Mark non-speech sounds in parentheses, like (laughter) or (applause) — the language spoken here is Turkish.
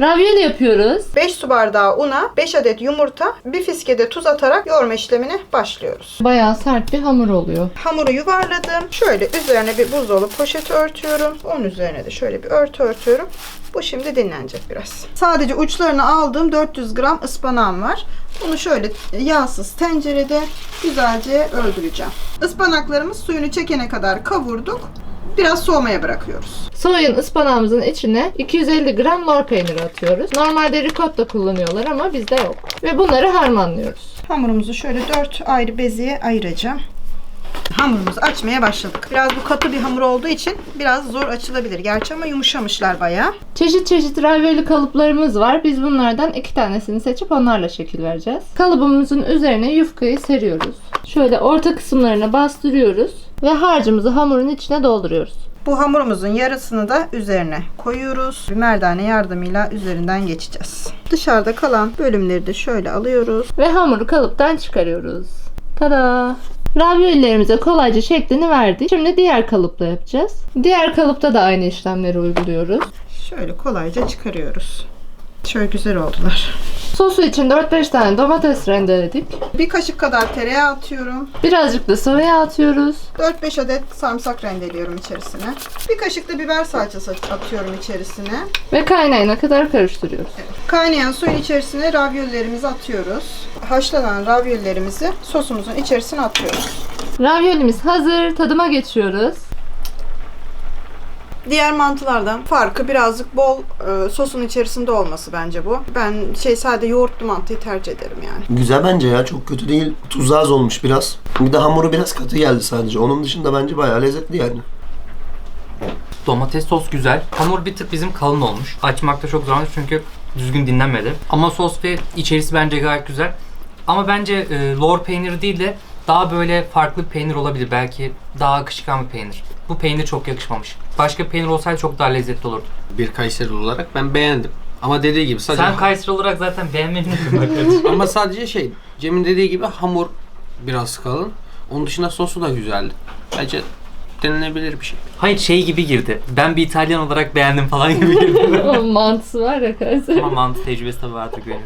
Ravioli yapıyoruz. 5 su bardağı una, 5 adet yumurta, bir fiske de tuz atarak yoğurma işlemine başlıyoruz. Bayağı sert bir hamur oluyor. Hamuru yuvarladım. Şöyle üzerine bir buzdolabı poşeti örtüyorum. Onun üzerine de şöyle bir örtü örtüyorum. Bu şimdi dinlenecek biraz. Sadece uçlarını aldığım 400 gram ıspanağım var. Bunu şöyle yağsız tencerede güzelce öldüreceğim. Ispanaklarımız suyunu çekene kadar kavurduk. Biraz soğumaya bırakıyoruz. Soğuyan ıspanağımızın içine 250 gram lor peyniri atıyoruz. Normalde ricotta kullanıyorlar ama bizde yok. Ve bunları harmanlıyoruz. Hamurumuzu şöyle 4 ayrı beziye ayıracağım. Hamurumuzu açmaya başladık. Biraz bu katı bir hamur olduğu için biraz zor açılabilir. Gerçi ama yumuşamışlar bayağı. Çeşit çeşit ravioli kalıplarımız var. Biz bunlardan iki tanesini seçip onlarla şekil vereceğiz. Kalıbımızın üzerine yufkayı seriyoruz. Şöyle orta kısımlarına bastırıyoruz ve harcımızı hamurun içine dolduruyoruz. Bu hamurumuzun yarısını da üzerine koyuyoruz. Bir merdane yardımıyla üzerinden geçeceğiz. Dışarıda kalan bölümleri de şöyle alıyoruz. Ve hamuru kalıptan çıkarıyoruz. Tada! Raviolilerimize kolayca şeklini verdik. Şimdi diğer kalıpla yapacağız. Diğer kalıpta da aynı işlemleri uyguluyoruz. Şöyle kolayca çıkarıyoruz. Şöyle güzel oldular. Sosu için 4-5 tane domates rendeledik. Bir kaşık kadar tereyağı atıyorum. Birazcık da sıvı yağ atıyoruz. 4-5 adet sarımsak rendeliyorum içerisine. Bir kaşık da biber salçası atıyorum içerisine. Ve kaynayana kadar karıştırıyoruz. Kaynayan suyun içerisine raviolilerimizi atıyoruz. Haşlanan raviolilerimizi sosumuzun içerisine atıyoruz. Raviolimiz hazır. Tadıma geçiyoruz. Diğer mantılardan farkı birazcık bol e, sosun içerisinde olması bence bu. Ben şey sade yoğurtlu mantıyı tercih ederim yani. Güzel bence ya çok kötü değil. Tuzu az olmuş biraz. Bir de hamuru biraz katı geldi sadece. Onun dışında bence bayağı lezzetli yani. Domates sos güzel. Hamur bir tık bizim kalın olmuş. Açmakta çok zorlanmış çünkü düzgün dinlenmedi. Ama sos ve içerisi bence gayet güzel. Ama bence e, lor peyniri değil de daha böyle farklı bir peynir olabilir. Belki daha akışkan bir peynir. Bu peynir çok yakışmamış. Başka bir peynir olsaydı çok daha lezzetli olurdu. Bir Kayseri olarak ben beğendim. Ama dediği gibi sadece Sen Kayseri olarak zaten beğenmedin (laughs) (laughs) ama sadece şey Cem'in dediği gibi hamur biraz kalın. Onun dışında sosu da güzeldi. Bence denilebilir bir şey. Hayır şey gibi girdi. Ben bir İtalyan olarak beğendim falan gibi (laughs) girdi. o mantısı var ya Kayseri. Ama mantı tecrübesi tabii artık veriyoruz.